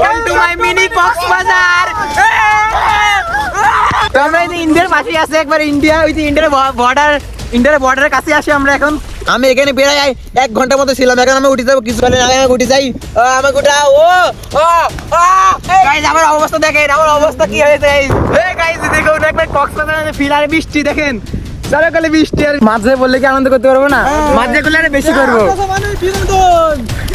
Welcome to my mini Cox's Bazar. আমরা ইন্ডিয়ার পাশে আছে, একবার ইন্ডিয়া, ওই ইন্ডিয়ার বর্ডার ইন্ডিয়ার বর্ডারের কাছে আসি আমরা এখন। আমি এখানে বেড়াই এক ঘণ্টার মতো ছিলাম, এখন আমি উঠে যাব কিছু আগে আমি উঠে যাই। আমাকে উঠা, ও আমার অবস্থা দেখেন, আমার অবস্থা কি হয়েছে দেখুন, একবার কক্সবাজার ফিল আর বৃষ্টি, দেখেন। চলো কালে বৃষ্টি আর মাঝে বললে কি আনন্দ করতে পারব না? মাঝে করলে আরও বেশি করব।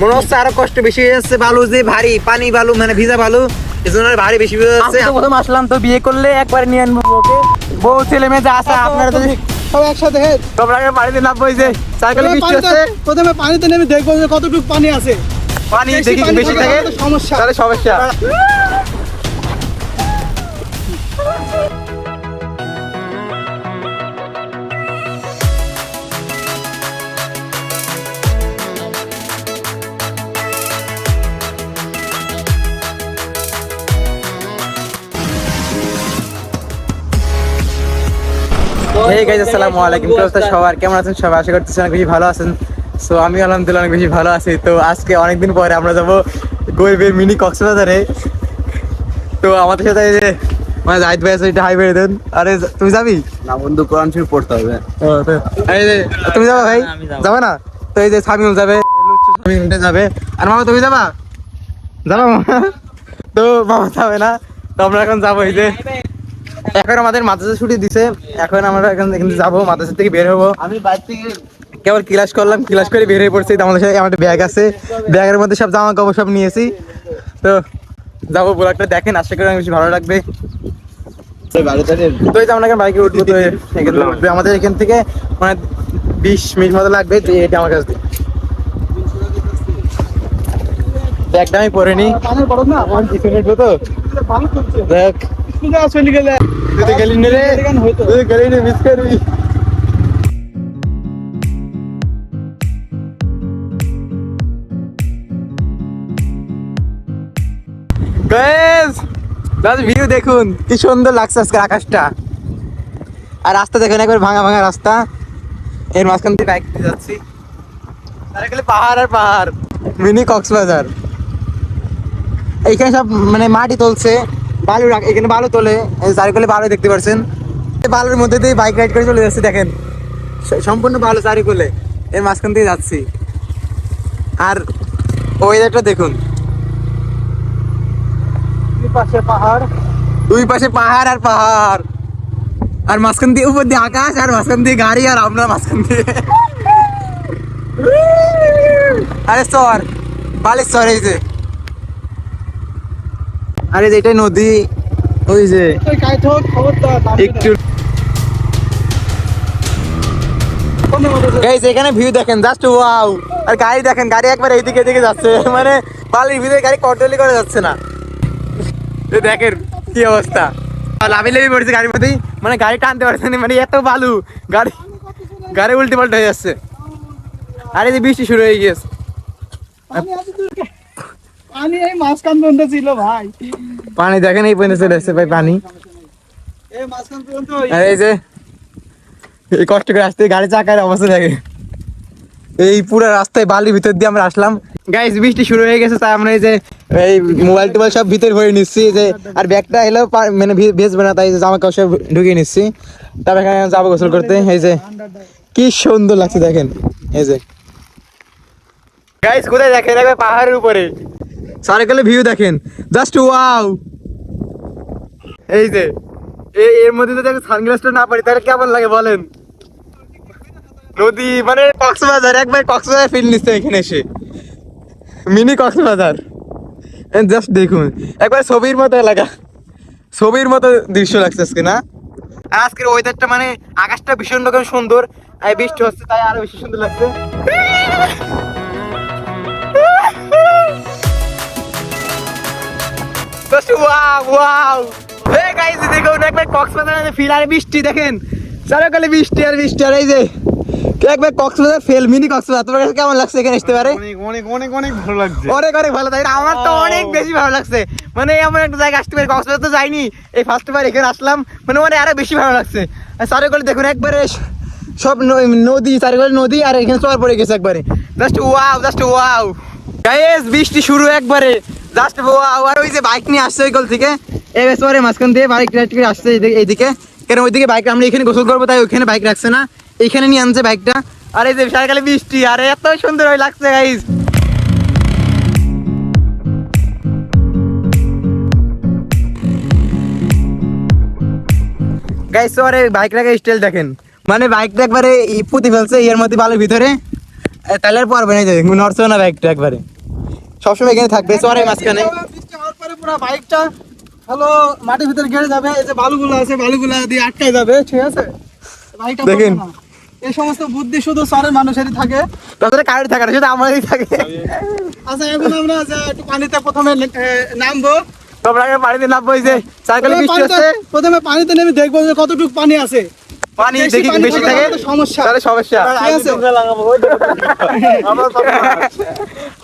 মনে হচ্ছে আরও কষ্ট বেশি হয়ে যাচ্ছে বালু যে ভারী পানি বালু মানে ভিজা বালু এজন্য ভারী বেশি হয়ে যাচ্ছে। প্রথম আসলাম তো বিয়ে করলে একবারে নিয়ে আনব ওকে। বউ ছেলে মেয়ে যা আছে আপনারা যদি সব একসাথে হেড তোমরা আগে পানিতে নাম বইছে সাইকেলে বৃষ্টি হচ্ছে। প্রথমে পানিতে নেমে দেখব যে কতটুকু পানি আছে। পানি বেশি দেখি বেশি থাকলে থাকে। সমস্যা। তাহলে সমস্যা। গাইজ আসসালামু আলাইকুম সবার? কেমন আছেন সবাই? আশা করতেছি অনেক বেশি ভালো আছেন। সো আমি আলহামদুলিল্লাহ অনেক বেশি ভালো আছি। তো আজকে অনেকদিন পরে আমরা যাব গরিবের মিনি কক্সবাজারে। তো আমাদের সাথে এই যে মানে জাহিদ ভাই আছে এটা হাই বেড়ে দেন। আরে তুমি যাবি? না বন্ধু কোরআন শরীফ পড়তে হবে। তুমি যাবা ভাই? যাবা। না? তো এই যে সামিউল যাবে লুচ্চু সামিউল যাবে। আর মামা তুমি যাবা? যাবা মামা? তো মামা যাবে না। তো আমরা এখন যাব এই যে। এখন আমাদের মাদ্রাসা ছুটি দিছে। এখন আমরা এখন এখান থেকে যাব মাদ্রাসা থেকে বের হব। আমি বাইরে থেকে কেবল ক্লাস করলাম ক্লাস করে বের হয়ে পড়ছি। আমাদের সাথে আমার ব্যাগ আছে। ব্যাগের মধ্যে সব জামা কাপড় সব নিয়েছি। তো যাব ব্লগটা দেখেন আশা করি বেশি ভালো লাগবে। তো এই যে আমরা এখন বাইকে উঠবো তো উঠবে। আমাদের এখান থেকে মানে বিশ মিনিট মতো লাগবে তো এটা আমার কাছে। ব্যাগটা আমি পরে নি পানির বরফ না পিছনে উঠবো তো ভালো চলছে দেখ তুই চলে গেলে। তুই গেলি না রে। হয়তো। গেলি না মিস করবি। ভিউ দেখুন কি সুন্দর লাগছে আজকে আকাশটা। আর রাস্তা দেখুন একবার ভাঙা ভাঙা রাস্তা। এর মাঝখান দিয়ে বাইক দিয়ে যাচ্ছি। তারা গেলে পাহাড় আর পাহাড় মিনি কক্সবাজার। এইখানে সব মানে মাটি তুলছে। বালু রাখ এখানে বালু তোলে এই চারিকলে বালু দেখতে পাচ্ছেন এই বালুর মধ্যে দিয়ে বাইক রাইড করে চলে যাচ্ছে দেখেন। সম্পূর্ণ বালু চারিকলে। এর মাঝখান দিয়ে যাচ্ছি। আর ওয়েদারটা দেখুন। দুই পাশে পাহাড়। দুই পাশে পাহাড় আর পাহাড়। আর মাঝখান দিয়ে উপর দিয়ে আকাশ আর মাঝখান দিয়ে গাড়ি আর আমরা মাঝখান দিয়ে। আরে সর বালির সর এই যে। আরে যে এটাই নদী ওই যে। একটু গাইস এখানে ভিউ দেখেন জাস্ট ওয়াও আর গাড়ি দেখেন গাড়ি একবার এইদিকে এদিকে যাচ্ছে। মানে বালির ভিতরে গাড়ি কন্ট্রোলই করা যাচ্ছে না। দেখেন কি অবস্থা। লাভি লাভি পড়ছে গাড়ির মধ্যেই। মানে গাড়ি টানতে পারছে না মানে এত বালু। গাড়ি গাড়ি উল্টে পাল্টে হয়ে যাচ্ছে। আর যে বৃষ্টি শুরু হয়ে গিয়েছে। পানি এই মাঝখান ছিল ভাই। পানি দেখেন এই পর্যন্ত চলে আসছে ভাই পানি। এই যে, এই কষ্ট করে আসতে, গাড়ি চাকার অবস্থা দেখে। এই পুরো রাস্তায় বালির ভিতর দিয়ে আমরা আসলাম। গাইস বৃষ্টি শুরু হয়ে গেছে তাই আমরা এই যে, এই মোবাইল টোবাইল সব ভিতর ভরে নিচ্ছি। যে, আর ব্যাগটা এলো মানে ভেজবে না, তাই জামা কাপড় সব ঢুকিয়ে নিচ্ছি। তারপর এখানে যাব গোসল করতে। এই যে, কি সুন্দর লাগছে দেখেন। এই যে। গাইস কোথায় দেখেন? পাহাড়ের উপরে। সার্কেলে ভিউ দেখেন। জাস্ট ওয়াও এই যে এর মধ্যে যদি সানগ্লাসটা না পারি, তাহলে কেমন লাগে বলেন? নদী মানে কক্সবাজার, একবার কক্সবাজার ফিল নিচ্ছে এখানে এসে। মিনি কক্সবাজার। জাস্ট দেখুন, একবার ছবির মতো এলাকা ছবির মতো দৃশ্য লাগছে আজকে, না? আজকের ওয়েদারটা মানে আকাশটা ভীষণ রকম সুন্দর, আর বৃষ্টি হচ্ছে, তাই আরও বেশি সুন্দর লাগছে। ওয়াও ওয়াও হে গাইস দেখুন একবার কক্সবাজারে ফিল আর বৃষ্টি দেখেন। চারকালে বৃষ্টি আর বৃষ্টি আর এই যে একবার কক্সবাজার ফেল মিনি কক্সবাজার তোমার কাছে কেমন লাগছে এখানে আসতে পারে? অনেক অনেক অনেক অনেক ভালো লাগছে। অনেক অনেক ভালো তাই আমার তো অনেক বেশি ভালো লাগছে। মানে এমন একটা জায়গা আসতে পারি কক্সবাজার তো যাইনি। এই ফার্স্ট বার এখানে আসলাম মানে মানে আরও বেশি ভালো লাগছে। আর চারকালে দেখুন একবারে সব নদী চারকালে নদী আর এখানে চর পড়ে গেছে একবারে। Just wow just wow guys বৃষ্টি শুরু একবারে। জাস্ট আর ওই যে বাইক নিয়ে আসছে ওই গোল থেকে। এই বেসরে মাঝখান দিয়ে বাইক করে আসছে এইদিকে- কেন ওইদিকে বাইক আমরা এখানে গোসল করব, তাই ওইখানে বাইক রাখছে না। এইখানে নিয়ে আনছে বাইকটা আর এই যে বিশালকালে বৃষ্টি, আরে এত সুন্দর লাগছে গাইজ গাইস তো আরে বাইক রাখা স্টাইল দেখেন। মানে বাইকটা একবারে পুঁতে ফেলছে এর মধ্যে বালুর ভিতরে। তাহলে আর পারবে না, এই যে, নড়ছে না বাইকটা একবারে। সবসময় এখানে থাকবে। সরে মাঝখানে। বৃষ্টি হওয়ার পরে পুরো বাইকটা হলো মাটির ভিতরে গেড়ে যাবে। এই যে বালুগুলো আছে বালুগুলো দিয়ে আটকে যাবে ঠিক আছে? বাইকটা দেখেন। এই সমস্ত বুদ্ধি শুধু শহরের মানুষেরই থাকে। তাদের কারেন্ট থাকার শুধু আমারই থাকে। আচ্ছা এখন আমরা একটু পানিতে প্রথমে এ, নামবো। তোমরা পানিতে নামবো এই যে সাইকেলে বৃষ্টি পানিতে- হচ্ছে। প্রথমে পানিতে নেমে দেখব যে কতটুকু পানি আছে। পানি বেশি দেখি বেশি থাকে সমস্যা। তাহলে সমস্যা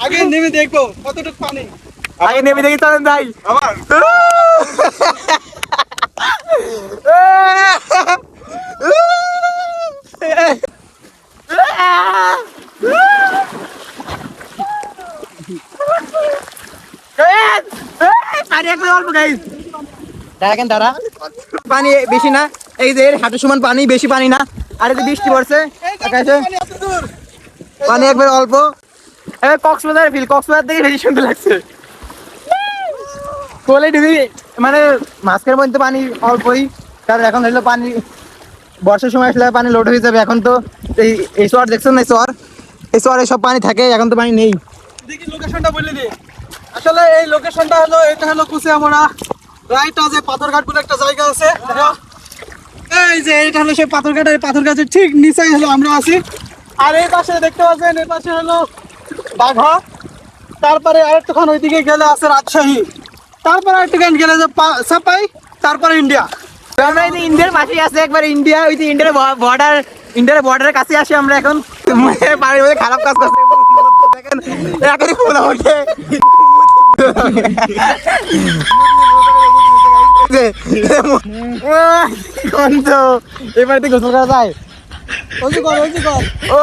আগে নেমে দেখব কতটুকু পানি আগে নেমে দেখি চলেন যাই আবার পানি একদম দেখেন তারা পানি বেশি না এই যে হাঁটু সমান পানি, বেশি পানি না। আর এই বৃষ্টি পড়ছে, আকাশে। পানি একবার অল্প। এবার কক্সবাজার ফিল কক্সবাজার থেকে বেশি সুন্দর লাগছে। কোলে ডুবি মানে মাস্কের মধ্যে পানি অল্পই, কারণ এখন হলো পানি, বর্ষার সময় আসলে পানি লোড হয়ে যাবে। এখন তো এই এই চর দেখছেন না চর এই চরে সব পানি থাকে, এখন তো পানি নেই। দেখি লোকেশনটা বলে দি আসলে এই লোকেশনটা হলো, এটা হলো কুচিয়ামরা রাইট আছে পাথরঘাট বলে একটা জায়গা আছে। এই যে, এটা হলো সেই আর এই পাথর গাছের ঠিক নিচেই হলো আমরা আছি। আর এই পাশে দেখতে পাচ্ছেন, এই পাশে হলো বাঘা। তারপরে আরেকটুখান ওইদিকে গেলে আছে রাজশাহী। তারপরে আরেকটুখান গেলে যে সাপাই, তারপরে ইন্ডিয়া। আমরা এই ইন্ডিয়ার পাশেই আছে, একবার ইন্ডিয়া, ওই যে ইন্ডিয়ার বর্ডার ইন্ডিয়ার বর্ডারের কাছে আসি আমরা এখন। বাড়ির মধ্যে খারাপ কাজ করছে দেখেন? এখনই ফুল গন্ধ এবার তুই গোসল করা যায়? ওই যে কর ওই যে কর। ও।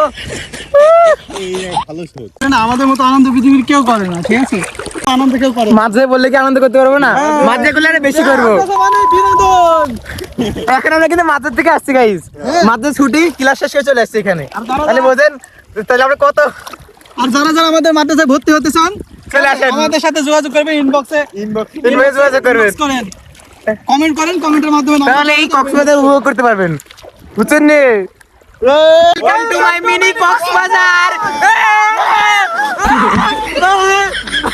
না আমাদের মতো আনন্দ পৃথিবীর কেউ করে না ঠিক আছে? আনন্দ কেউ করে মাঝে বললে কি আনন্দ করতে পারব না? মাঝে করলে আরও বেশি করব। আনন্দ বিনোদন। এখন আমরা কিন্তু মাঝের থেকে আসছি গাইজ মাঝে ছুটি ক্লাস শেষ করে চলে আসছি এখানে। তাহলে বোঝেন তাহলে আমরা কত আর যারা যারা আমাদের মাদ্রাসায় ভর্তি হতে চান চলে আসেন। আমাদের সাথে যোগাযোগ করবেন ইনবক্সে ইনভয়েস যোগাযোগ করবেন। কমেন্ট করেন কমেন্টের মাধ্যমে তাহলে এই কক্সবাজার উপভোগ করতে পারবেন। বুঝছেন নে? Welcome to my mini Cox's Bazar!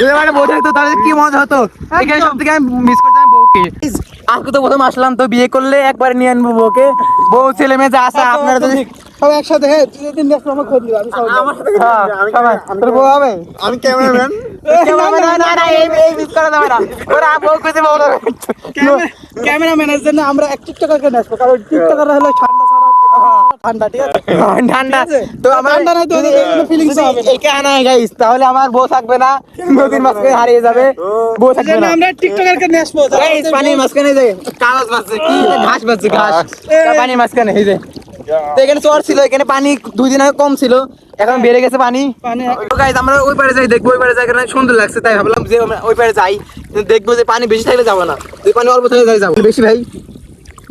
এবারে বোঝাই বোঝা হতো তাহলে কি মজা হতো? এখানে সব থেকে আমি মিস করতাম বউকে। আজকে তো প্রথম আসলাম তো বিয়ে করলে একবার নিয়ে আনব বউকে। বউ ছেলে মেয়ে যা আসা আপনারা যদি সব একসাথে হ্যাঁ তুই দিন নেক্সট আমার খোঁজ নিবি আমি সব হ্যাঁ, সবাই। তোর বউ হবে? আমি ক্যামেরাম্যান। না না না এই এই মিস করা যাবে না। ওরা বউ খুঁজে বউ দেবে। ক্যামেরাম্যানের জন্য আমরা এক টিকটকারকে নেসবো কারণ টিকটকার হলো ঠান্ডা ছাড়া ঠান্ডা ঠিক আছে? ঠান্ডা। তো আমার ঠান্ডা নাই তো যদি হবে একে আনা হয় তাহলে আমার বউ থাকবে না। নদীর মাঝখানে হারিয়ে যাবে। বউ থাকবে না। আমরা টিকটকারকে নেসবো Guys, পানির মাঝখানে যে কাগজ বাজছে কি ঘাস বাজছে ঘাস। পানির মাঝখানে এই যে। তো এখানে চর ছিল এখানে পানি দুই দিন আগে কম ছিল এখন বেড়ে গেছে পানি। আমরা ওই পারে যাই দেখব ওই পারে যাই কারণ সুন্দর লাগছে তাই ভাবলাম যে আমরা ওই পারে যাই। দেখব যে পানি বেশি থাকলে যাব না। যদি পানি অল্প থাকলে যাই যাব। বেশি ভাই?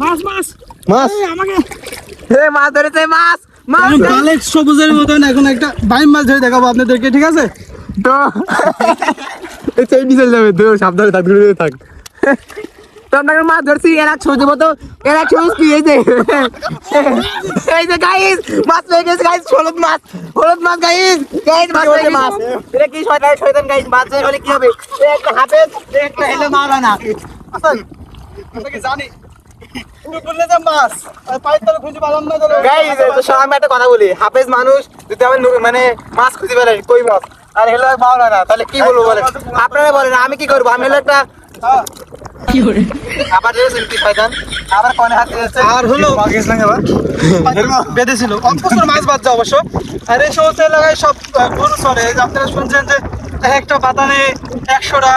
মাছ মাছ। মাছ? আমাকে। হে মাছ ধরেছে মাছ মাছ বালেক সবুজের মতন এখন একটা বাইম মাছ ধরে দেখাবো আপনাদেরকে ঠিক আছে? তো এই চেইনি চলে যাবে সাবধানে থাক দূরে থাক। তো আপনাকে মাছ ধরছি এর মতো এর এক কি এই যে? এই যে গাইস মাছ পেয়ে গেছে গাইস হলুদ মাছ হলুদ মাছ গাইস গাইস মাছ পেয়ে মাছ। এটা কি শয়তান শয়তান গাইস মাছ ধরে হলে কি হবে? একটা হাফেজ একটা হেলে জানি? পেলাম না তো সব আমি একটা কথা বলি। হাফেজ মানুষ যদি আমার নু- মানে মাছ খুঁজে পেলে কই মাছ? আর হেলো মাওলানা তাহলে কি বলব বলেন? আপনারা বলেন আমি কি করব? আমি হলো একটা। আবার দিয়েছেন কি শয়তান আবার কনে হাত দিয়েছে। আর হলো বেঁধেছিল। অল্পস্তর মাছ বাদ যায় অবশ্য। আর এই সমস্ত এলাকায় সব গরু চলে আপনারা শুনছেন যে একটা বাতানে একশোটা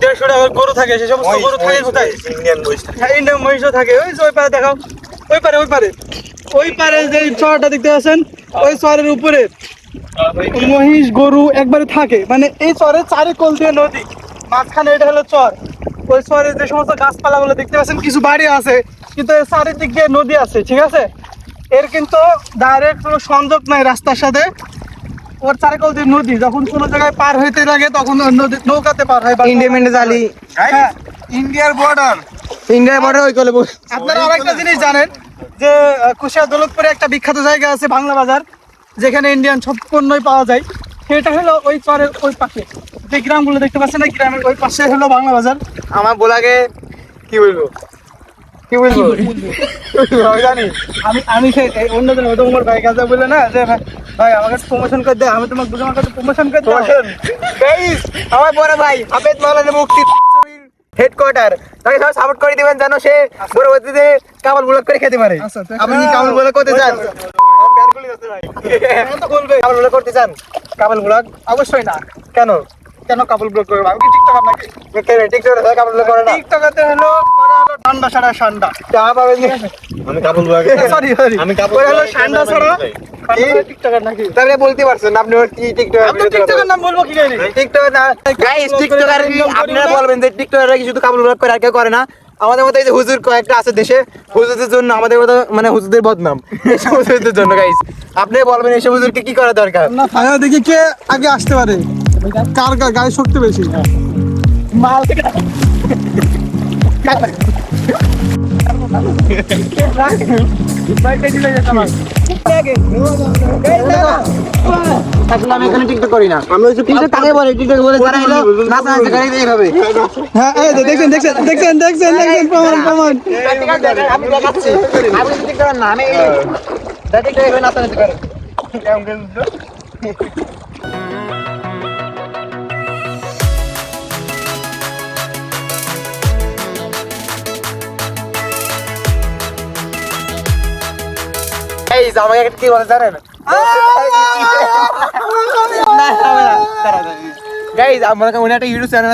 দেড়শোটা গরু থাকে। সে সমস্ত গরু থাকে কোথায়? হ্যাঁ ইন্ডিয়ান মহিষও থাকে। ওই যে ওই পারে দেখাও। ওই পারে ওই পারে। ওই পারে যে চরটা দেখতে পাচ্ছেন ওই চরের উপরে মহিষ গরু একবারে থাকে। মানে এই চরের চারি কোল দিয়ে নদী। মাঝখানে এটা হলো চর। ওই চরে যে সমস্ত গাছপালা গুলো দেখতে পাচ্ছেন কিছু বাড়ি আছে কিন্তু এর চারিদিকে নদী আছে ঠিক আছে? এর কিন্তু ডাইরেক্ট কোনো সংযোগ নাই রাস্তার সাথে। ওর চারিকল দিয়ে নদী যখন কোনো জায়গায় পার হইতে লাগে তখন নদী নৌকাতে পার হয় ইন্ডিপেন্ডেন্স আলী হ্যাঁ ইন্ডিয়ার বর্ডার ইন্ডিয়া বর্ডার ওই কলে আপনারা আরেকটা জিনিস জানেন যে কুশিয়া দৌলতপুরে একটা বিখ্যাত জায়গা আছে বাংলা বাজার যেখানে ইন্ডিয়ান সব পণ্যই পাওয়া যায়। সেটা হলো ওই চরের ওই পাশে। যে গ্রামগুলো দেখতে পাচ্ছেন? না গ্রামের ওই পাশে হলো বাংলা বাজার। আমার বলাকে কি বলব? কি বলব? জানি। আমি আমি এই অন্যদের মতো আমার ভাই কাছে বলে না যে ভাই, আমাকে প্রমোশন করে দে আমি তোমাকে তোমার কাছে প্রমোশন করে দেবো আমার বড় ভাই হাফেজ মাওলানা মুক্তি হেডকোয়ার্টার তাকে সবাই সাপোর্ট করে দিবেন যেন সে পরবর্তীতে কামাল ব্লক করে খেতে পারে। আচ্ছা, আপনি কি কামাল ব্লক করতে চান? তো বলবে। কামাল ব্লক করতে চান? কামাল ব্লক অবশ্যই না। কেন? কেন কাপল ব্লক করবে আমি কি টিকটকার নাকি? ব্লক করে না? টিকটকাতে হলো ঠান্ডা সারা ঠান্ডা চা পাবেন নি? আমি কাপড় সরি সরি আমি কাপড় হলো ঠান্ডা ছাড়া ভাই? ঠান্ডা টিকটকার নাকি? তাহলে বলতে পারছেন আপনি আপনারা বলবেন যে টিকটকাররা কি শুধু করে আর কেউ করে না। আমাদের মতো এই যে হুজুর কয়েকটা আছে দেশে হুজুরদের জন্য আমাদের মতো মানে হুজুরদের বদনাম। এইসব হুজুরদের জন্য গাইস আপনি বলবেন এইসব হুজুরকে কি করা দরকার? না দেখি কে আগে আসতে পারে? কার গা- গায়ে শক্তি বেশি? মাল আমি এখানে টিকটক করি না। আমি টিকটক কাকে বলে টিকটক বলে যারা হলো নাচা নাচা করে এইভাবে হ্যাঁ এই যে দেখছেন দেখছেন দেখছেন দেখছেন দেখছেন প্রমাণ প্রমাণ। আমি দেখাচ্ছি আমি টিকটক না আমি টিকটক এভাবে নাচা নাচা করে এই যে আমাকে একটা কি বলে জানেন গাইজ আমার উনি একটা ইউটিউব চ্যানেল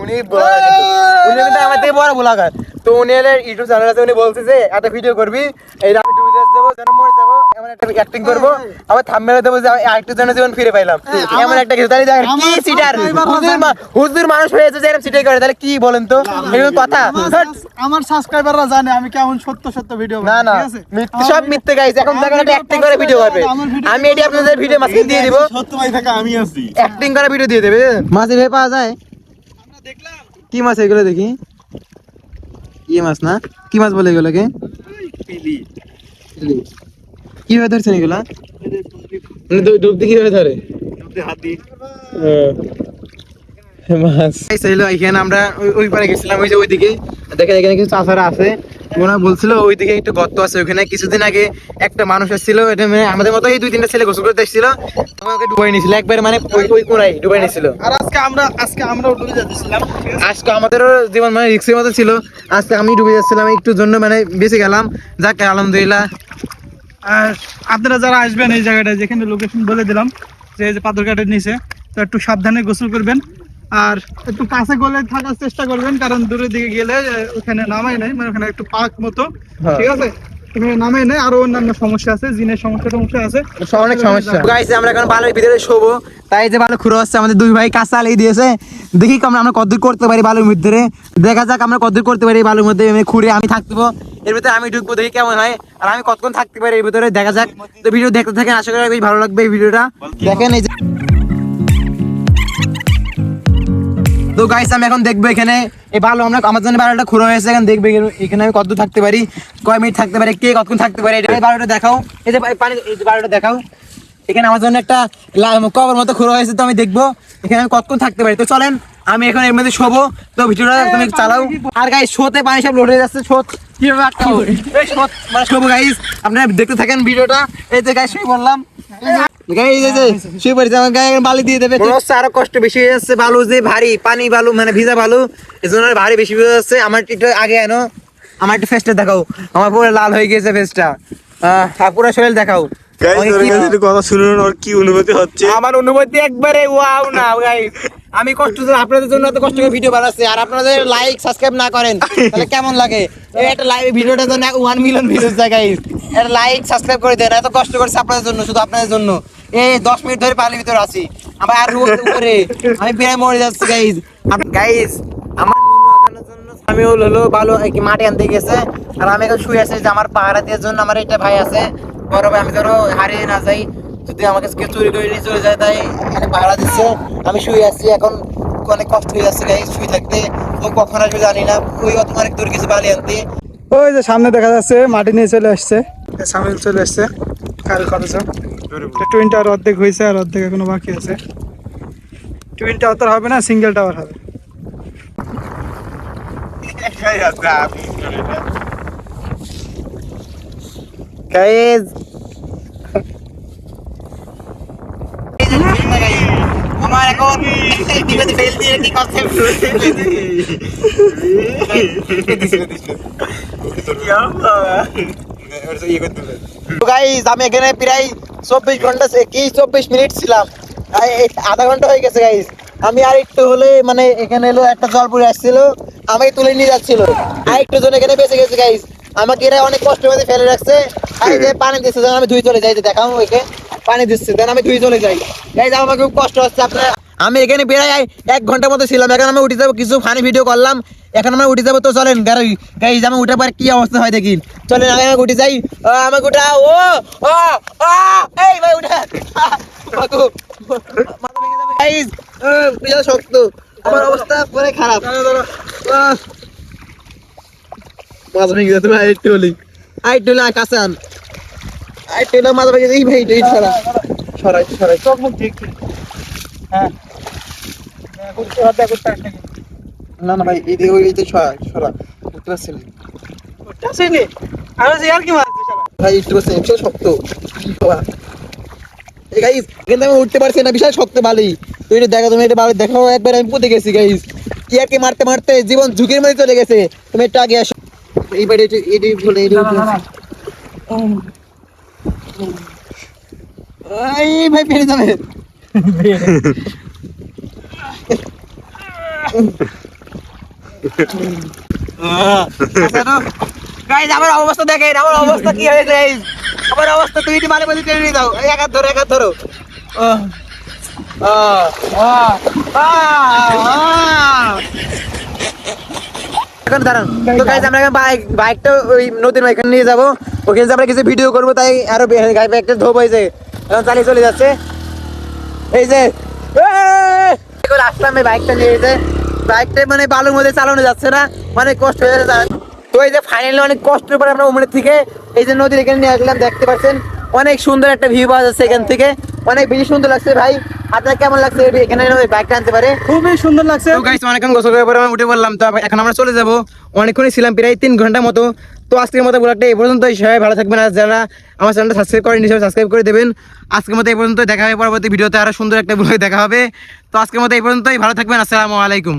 উনি বড় কিন্তু। উনি কিন্তু আমার থেকে বড় ব্লগার তো উনি হলে ইউটিউব চ্যানেল আছে উনি বলছে যে একটা ভিডিও করবি এই আমি ডুবে দেবো যেন মরে যাব এমন একটা অ্যাক্টিং করব আবার দেবো যে আরেকটু যেন জীবন ফিরে পাইলাম। এমন একটা কিছু। তাহলে দেখেন কি সিটার হুজুর হুজুর মানুষ হয়েছে যে এরকম সিটাই করে তাহলে কি বলেন তো? এরকম কথা? আমার সাবস্ক্রাইবাররা জানে আমি কেমন সত্য সত্য ভিডিও না না মিথ্যে সব মিথ্যে এখন দেখেন একটা অ্যাক্টিং করে ভিডিও করবে আমি এটি আপনাদের ভিডিও মাঝখানে দিয়ে দিব। সত্য ভাই থাকা আমি আছি। অ্যাক্টিং করা ভিডিও দিয়ে দেবে। মাছ এভাবে পাওয়া যায়? আমরা দেখলাম। কি মাছ এগুলো দেখি? ইয়ে মাছ না? কি মাছ বলে এগুলোকে? কীভাবে ধরছেন এগুলা? মানে ডুবতে কীভাবে ধরে? হাতি মাছ। এখানে আমরা ওই- ওই পারে গেছিলাম ওই যে ওইদিকে। দেখে এখানে কিছু চাষারা আছে। ওরা বলছিল ওইদিকে একটু গর্ত আছে ওখানে কিছুদিন আগে একটা মানুষ এসেছিল। এটা মানে আমাদের মতো এই দুই তিনটা ছেলে গোসল করতে এসেছিল। আমাকে ডুবাই নিয়েছিল একবার মানে ওই ওই কোনায় ডুবাই নিয়েছিল। আর আজকে আমরা আজকে আমরা ডুবে যাচ্ছিলাম। আজকে আমাদেরও জীবন মানে রিক্সের মতো ছিল। আজকে আমি ডুবে যাচ্ছিলাম একটু জন্য মানে বেঁচে গেলাম। যাক আলহামদুলিল্লাহ। আর আপনারা যারা আসবেন এই জায়গাটায় যেখানে লোকেশন বলে দিলাম যে এই যে পাথরঘাটের নিচে তো একটু সাবধানে গোসল করবেন। আর একটু কাছে গলে থাকার চেষ্টা করবেন কারণ দূরের দিকে গেলে ওখানে নামাই নাই মানে ওখানে একটু পার্ক মতো। হ্যাঁ। ঠিক আছে? ওখানে নামাই নাই আরও অন্যান্য সমস্যা আছে জিনের সমস্যা টমস্যা আছে। অনেক সমস্যা। গাইছে আমরা এখন বালুর ভিতরে শোবো। তাই যে বালু খুঁড়ো হচ্ছে আমাদের দুই ভাই কাঁচা আলিয়ে দিয়েছে। দেখি আমরা আমরা কদ্দূর করতে পারি বালুর ভিতরে দেখা যাক আমরা কদ্দূর করতে পারি বালুর মধ্যে। আমি খুঁড়ে আমি থাকব এর ভিতরে আমি ঢুকবো দেখি কেমন হয়। আর আমি কতক্ষণ থাকতে পারি এর ভিতরে দেখা যাক। তো ভিডিও দেখতে থাকেন আশা করি বেশ ভালো লাগবে এই ভিডিওটা। দেখেন এই যে তো গাইস আমি এখন দেখব এখানে। এই ভালো আমরা আমার জন্য বারোটা খুঁড়ো হয়েছে এখন দেখবে এখানে আমি কত থাকতে পারি কয় মিনিট থাকতে পারি কে কতক্ষণ থাকতে পারি এটা বারোটা দেখাও। এই যে পানি এই বারোটা দেখাও। এখানে আমার জন্য একটা কবর মতো খুঁড়ো হয়েছে তো আমি দেখব এখানে আমি কতক্ষণ থাকতে পারি। তো চলেন আমি এখন এর মধ্যে শোবো তো ভিডিওটা তুমি চালাও। আর গাইস শোতে পানি সব লোড যাচ্ছে শোত কীভাবে আটকাবো? এই শোত মানে শোবো গাইস আপনারা দেখতে থাকেন ভিডিওটা। এই যে গাইস শুয়ে বললাম আমার বালি দিয়ে দেবে। আরও কষ্ট বেশি হয়ে যাচ্ছে বালু যে ভারী পানি বালু মানে ভিজা বালু এই জন্য ভারী বেশি হয়ে যাচ্ছে। আমার একটু আগে এনো আমার একটু ফেসটা দেখাও। আমার পুরো লাল হয়ে গিয়েছে ফেসটা পুরো শরীর দেখাও। কথা শুনুন ওর কি অনুভূতি হচ্ছে? আমার অনুভূতি একবারে ওয়াও না গাইস আমি কষ্ট আপনাদের জন্য এত কষ্ট করে ভিডিও বানাচ্ছি। আর আপনাদের লাইক সাবস্ক্রাইব না করেন তাহলে কেমন লাগে? এই একটা লাইভ ভিডিওটা জন্য ওয়ান মিলিয়ন ভিউজ যায় গাইস একটা লাইক সাবস্ক্রাইব করে দেন। এত কষ্ট করছে আপনাদের জন্য, শুধু আপনাদের জন্য। এই দশ মিনিট ধরে পানির ভিতরে আছি। আমার আর উপরে। আমি প্রায় মরে যাচ্ছি গাইস গাইস আমার নুনু আঁকানোর জন্য সামিউল হলো ভালো কি মাটি আনতে গেছে। আর আমি এখন শুয়ে আছি, যে আমার পাহারা দেওয়ার জন্য আমার একটা ভাই আছে। বড় ভাই, আমি ধরো হারিয়ে না যাই। যদি আমাকে কেউ চুরি করে নিয়ে চলে যায়, তাই এখানে পাহারা দিচ্ছে। আমি শুয়ে আছি, এখন অনেক কষ্ট হয়ে যাচ্ছে গাইস শুয়ে থাকতে। ও কখন আসবে জানি না। ওই অত অনেক দূর কিছু বালি আনতে। ওই যে সামনে দেখা যাচ্ছে মাটি নিয়ে চলে আসছে। সামিল চলে আসছে কাল খরচ টুইন টাওয়ার অর্ধেক হয়েছে আর অর্ধেক এখনও বাকি আছে। টুইন টাওয়ার তো আর হবে না সিঙ্গেল টাওয়ার হবে। গাইস আমার এখন টিভিতে ফেল দিয়ে কি গাইস আমি এখানে প্রায় চব্বিশ ঘণ্টা কি চব্বিশ মিনিট ছিলাম? আধা ঘণ্টা হয়ে গেছে গাইস আমি আর একটু হলে মানে এখানে এলো, একটা জলপুরি আসছিল আমাকে তুলে নিয়ে যাচ্ছিল। আর একটু জন এখানে বেঁচে গেছে গাইস আমাকে এরা অনেক কষ্ট করে ফেলে রাখছে। আর পানি দিচ্ছে আমি ধুই চলে যাই, যে দেখাও ওইকে পানি দিচ্ছে দেন আমি ধুই চলে যাই। গাইস আমার খুব কষ্ট হচ্ছে আপনার আমি এখানে বেড়াই এক ঘণ্টার মতো ছিলাম এখন আমি উঠে যাব কিছু ফানি ভিডিও করলাম। এখন আমরা উঠে যাব তো চলেন গাড়ি গাইজ আমি উঠে পর কি অবস্থা হয় দেখি। চলেন আগে আমাকে উঠে যাই। আমাকে উঠা ও এই ভাই উঠা। বাকু, মাথা ভেঙে যাবে গাইজ বিশাল শক্ত। আমার অবস্থা পুরো খারাপ। মাথা ভেঙে যাচ্ছে ভাই একটু হলি। আইটু না কাছে আন। মাথা ভেঙে এই ভাই এই চোখ মুখ হ্যাঁ। করতে হবে করতে হবে না না ভাই এই দিকে ওই দিকে ছড়া ছড়া বুঝতে পারছি না আসেনি আমি যে আর কি মারছি ভাই একটু বসে বিশাল শক্ত। এই গাইস কিন্তু আমি উঠতে পারছি না বিশাল শক্ত বালি। তুই এটা দেখো তুমি এটা বালি দেখো একবার আমি পুঁতে গেছি গাইস ইয়ারকে মারতে মারতে জীবন ঝুঁকির মধ্যে চলে গেছে। তুমি একটু আগে আসো। এইবার এটি এটি বলে এটি এই ভাই পেরে যাবে গাইস আমার অবস্থা দেখেন, আমার অবস্থা কি হয়েছে? আমার অবস্থা তুমি মানে বলে টেনে নিয়ে দাও এক হাত ধরো এক হাত ধরো। এখন দাঁড়ান তো গাইজ আমরা বাইক বাইকটা ওই নদীর এখানে নিয়ে যাব ওখানে যে আমরা কিছু ভিডিও করব তাই আরও বে- গাড়ি বাইকটা ধোপ হয়েছে এখন চালিয়ে চলে যাচ্ছে। এই যে আসলাম এই বাইকটা নিয়ে যে বাইকটা মানে বালুর মধ্যে চালানো যাচ্ছে না অনেক কষ্ট হয়ে যাচ্ছে। তো এই যে ফাইনালি অনেক কষ্টের পরে আমরা উমরের থেকে এই যে নদীর এখানে নিয়ে আসলাম দেখতে পাচ্ছেন? অনেক সুন্দর একটা ভিউ পাওয়া যাচ্ছে এখান থেকে। অনেক বেশি সুন্দর লাগছে ভাই। আপনার কেমন লাগছে? এখানে বাইকটা আনতে পারে? খুবই সুন্দর লাগছে। তো গাইস অনেকক্ষণ গোসল করার পরে উঠে পড়লাম তো এখন আমরা চলে যাব। অনেকক্ষণই ছিলাম প্রায় তিন ঘণ্টা মতো। তো আজকের মতো ব্লগটা এই পর্যন্তই। সবাই ভালো থাকবেন। আর যারা আমার চ্যানেলটা সাবস্ক্রাইব করেন হিসেবে সাবস্ক্রাইব করে দেবেন। আজকের মতো এই পর্যন্ত দেখা হবে পরবর্তী ভিডিওতে আরও সুন্দর একটা ব্লগ দেখা হবে। তো আজকের মতো এই পর্যন্তই। ভালো থাকবেন। আসসালামু আলাইকুম।